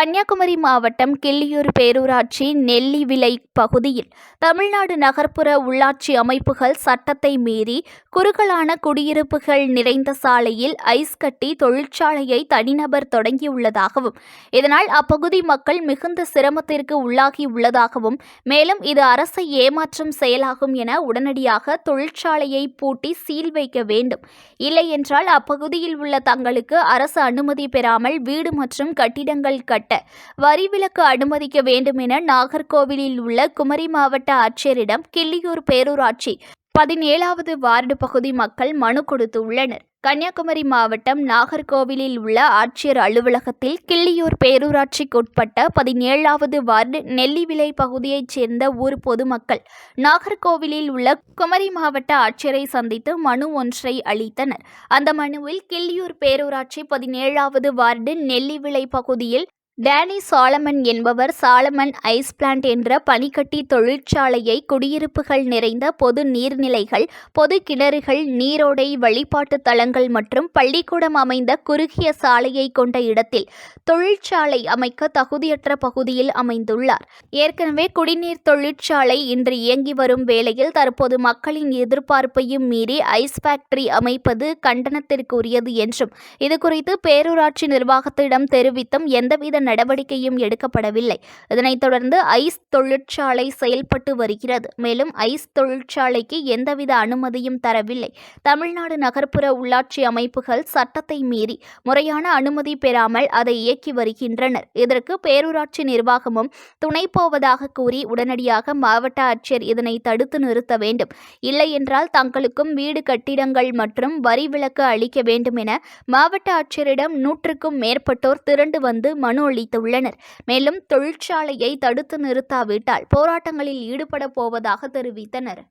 கன்னியாகுமரி மாவட்டம் கிள்ளியூர் பேரூராட்சி நெல்லிவிளை பகுதியில் தமிழ்நாடு நகர்ப்புற உள்ளாட்சி அமைப்புகள் சட்டத்தை மீறி குறுகலான குடியிருப்புகள் நிறைந்த சாலையில் ஐஸ் கட்டி தொழிற்சாலையை தனிநபர் தொடங்கியுள்ளதாகவும் இதனால் அப்பகுதி மக்கள் மிகுந்த சிரமத்திற்கு உள்ளாகியுள்ளதாகவும் மேலும் இது அரசை ஏமாற்றும் செயலாகும் என உடனடியாக தொழிற்சாலையை பூட்டி சீல் வைக்க வேண்டும். இல்லையென்றால் அப்பகுதியில் உள்ள தங்களுக்கு அரசு அனுமதி பெறாமல் வீடு மற்றும் கட்டிடங்கள் கட்டி வரி விலக்கு அனுமதிக்க வேண்டும் என நாகர்கோவிலில் உள்ள குமரி மாவட்ட ஆட்சியரிடம் கிள்ளியூர் பேரூராட்சி பதினேழாவது வார்டு பகுதி மக்கள் மனு கொடுத்துள்ளனர் கன்னியாகுமரி மாவட்டம் நாகர்கோவிலில் உள்ள ஆட்சியர் அலுவலகத்தில் கிள்ளியூர் பேரூராட்சிக்குட்பட்ட பதினேழாவது வார்டு நெல்லிவிலை பகுதியைச் சேர்ந்த ஊர் பொதுமக்கள் நாகர்கோவிலில் உள்ள குமரி மாவட்ட ஆட்சியரை சந்தித்து மனு ஒன்றை அளித்தனர். அந்த மனுவில் கிள்ளியூர் பேரூராட்சி பதினேழாவது வார்டு நெல்லிவிலை பகுதியில் டேனி சாலமன் என்பவர் சாலமன் ஐஸ் பிளான்ட் என்ற பனிக்கட்டி தொழிற்சாலையை குடியிருப்புகள் நிறைந்த பொது நீர்நிலைகள் பொது கிணறுகள் நீரோடை வழிபாட்டு தலங்கள் மற்றும் பள்ளிக்கூடம் அமைந்த குறுகிய சாலையை கொண்ட இடத்தில் தொழிற்சாலை அமைக்க தகுதியற்ற பகுதியில் அமைந்துள்ளார். ஏற்கனவே குடிநீர் தொழிற்சாலை இன்று இயங்கி வரும் வேளையில் தற்போது மக்களின் எதிர்பார்ப்பையும் மீறி ஐஸ் ஃபேக்டரி அமைப்பது கண்டனத்திற்குரியது என்றும் இதுகுறித்து பேரூராட்சி நிர்வாகத்திடம் தெரிவித்தும் எந்தவித நடவடிக்கையும் எடுக்கப்படவில்லை. இதனைத் தொடர்ந்து ஐஸ் தொழிற்சாலை செயல்பட்டு வருகிறது. மேலும் ஐஸ் தொழிற்சாலைக்கு எந்தவித அனுமதியும் தரவில்லை. தமிழ்நாடு நகர்ப்புற உள்ளாட்சி அமைப்புகள் சட்டத்தை மீறி முறையான அனுமதி பெறாமல் அதை இயக்கி வருகின்றனர். இதற்கு பேரூராட்சி நிர்வாகமும் துணை போவதாக கூறி உடனடியாக மாவட்ட ஆட்சியர் இதனை தடுத்து நிறுத்த வேண்டும். இல்லை என்றால் தங்களுக்கும் வீடு கட்டிடங்கள் மற்றும் வரி விலக்கு அளிக்க வேண்டும் என மாவட்ட ஆட்சியரிடம் நூற்றுக்கும் மேற்பட்டோர் திரண்டு வந்து மனு அளித்துள்ளனர். மேலும் தொழிற்சாலையை தடுத்து நிறுத்தாவிட்டால் போராட்டங்களில் ஈடுபட போவதாக தெரிவித்தனர்.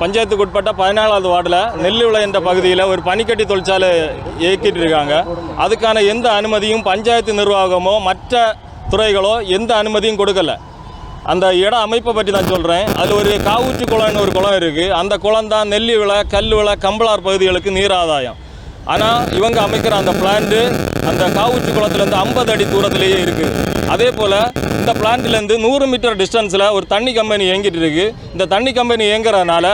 பஞ்சாயத்துக்கு உட்பட்ட பதினாலாவது வார்டில் நெல்லுவிளை என்ற பகுதியில் ஒரு பனிக்கட்டி தொழிற்சாலை இயக்கிட்டு இருக்காங்க அதுக்கான எந்த அனுமதியும் பஞ்சாயத்து நிர்வாகமோ மற்ற துறைகளோ எந்த அனுமதியும் கொடுக்கல. அந்த இட அமைப்பை பற்றி தான் சொல்கிறேன் அது ஒரு காவூச்சி குளம்னு ஒரு குளம் இருக்குது அந்த குளம் தான் நெல்லி விளை கல் விளை கம்பளார் பகுதிகளுக்கு நீர் ஆதாயம் ஆனால் இவங்க அமைக்கிற அந்த பிளான்ட்டு அந்த காவுச்சி குளத்துலேருந்து ஐம்பது அடி தூரத்துலேயே இருக்குது அதே போல் இந்த பிளான்ட்லேருந்து நூறு மீட்டர் டிஸ்டன்ஸில் ஒரு தண்ணி கம்பெனி இயங்கிட்டு இருக்குது இந்த தண்ணி கம்பெனி இயங்குறதுனால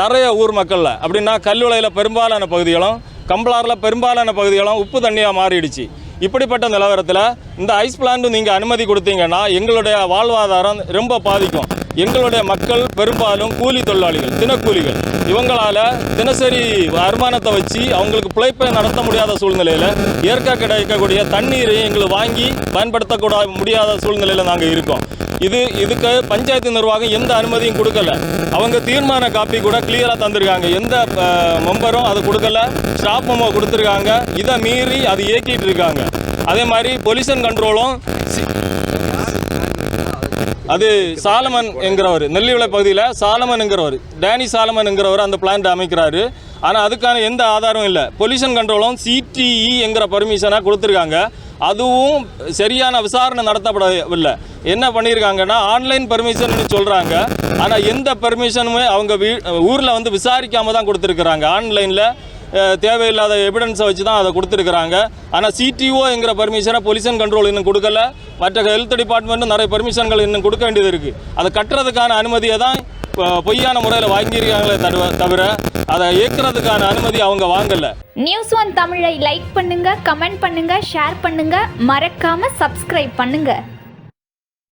நிறைய ஊர் மக்களில் அப்படின்னா கல்லுலையில் பெரும்பாலான பகுதிகளும் கம்பளாரில் பெரும்பாலான பகுதிகளும் உப்பு தண்ணியாக மாறிடுச்சு. இப்படிப்பட்ட நிலவரத்தில் இந்த ஐஸ் பிளான்ட்டு நீங்கள் அனுமதி கொடுத்தீங்கன்னா எங்களுடைய வாழ்வாதாரம் ரொம்ப பாதிக்கும். எங்களுடைய மக்கள் பெரும்பாலும் கூலி தொழிலாளிகள் தினக்கூலிகள். இவங்களால தினசரி வருமானத்தை வச்சு அவங்களுக்கு பிழைப்பை நடத்த முடியாத சூழ்நிலையில் இயற்கை கிடைக்கக்கூடிய தண்ணீரை எங்களுக்கு வாங்கி பயன்படுத்தக்கூட முடியாத சூழ்நிலையில் நாங்கள் இருக்கோம். இது இதுக்கு பஞ்சாயத்து நிர்வாகம் எந்த அனுமதியும் கொடுக்கல. அவங்க தீர்மான காப்பி கூட கிளியராக தந்திருக்காங்க. எந்த மெம்பரும் அதை கொடுக்கல. ஸ்டாஃப் மெமோ கொடுத்துருக்காங்க. இதை மீறி அது இயக்கிட்டு இருக்காங்க. அதே மாதிரி பொல்யூஷன் கண்ட்ரோலும் அது சாலமன் என்கிறவர் நெல்லிவிளை பகுதியில் சாலமன் என்கிறவர் டேனி சாலமன் என்கிறவர் அந்த பிளான்ட் அமைக்கிறாரு. ஆனால் அதுக்கான எந்த ஆதாரமும் இல்லை. பொல்யூஷன் கண்ட்ரோலும் சிடிஇ என்கிற பர்மிஷனாக கொடுத்துருக்காங்க. அதுவும் சரியான விசாரணை நடத்தப்படவில்லை. என்ன பண்ணியிருக்காங்கன்னா ஆன்லைன் பர்மிஷன் சொல்கிறாங்க ஆனால் எந்த பர்மிஷனுமே அவங்க வீ ஊரில் வந்து விசாரிக்காம தான் கொடுத்துருக்குறாங்க. ஆன்லைனில் தேவையில்லாத எவிடன்ஸை வச்சு தான் அதை கொடுத்துருக்குறாங்க. ஆனால் சிடிஓ என்கிற பர்மிஷனை பொலியூஷன் கண்ட்ரோல் இன்னும் கொடுக்கல. மற்ற ஹெல்த் டிபார்ட்மெண்ட்டும் நிறைய பர்மிஷன்கள் இன்னும் கொடுக்க வேண்டியது இருக்குது அதை கட்டுறதுக்கான அனுமதியை தான் பொய்யான முறையில் வாங்கியிருக்காங்களே தவிர தவிர அதை இயக்குறதுக்கான அனுமதி அவங்க வாங்கலை. நியூஸ் ஒன் தமிழை லைக் பண்ணுங்க கமெண்ட் பண்ணுங்க ஷேர் பண்ணுங்க. மறக்காம சப்ஸ்கிரைப் பண்ணுங்க.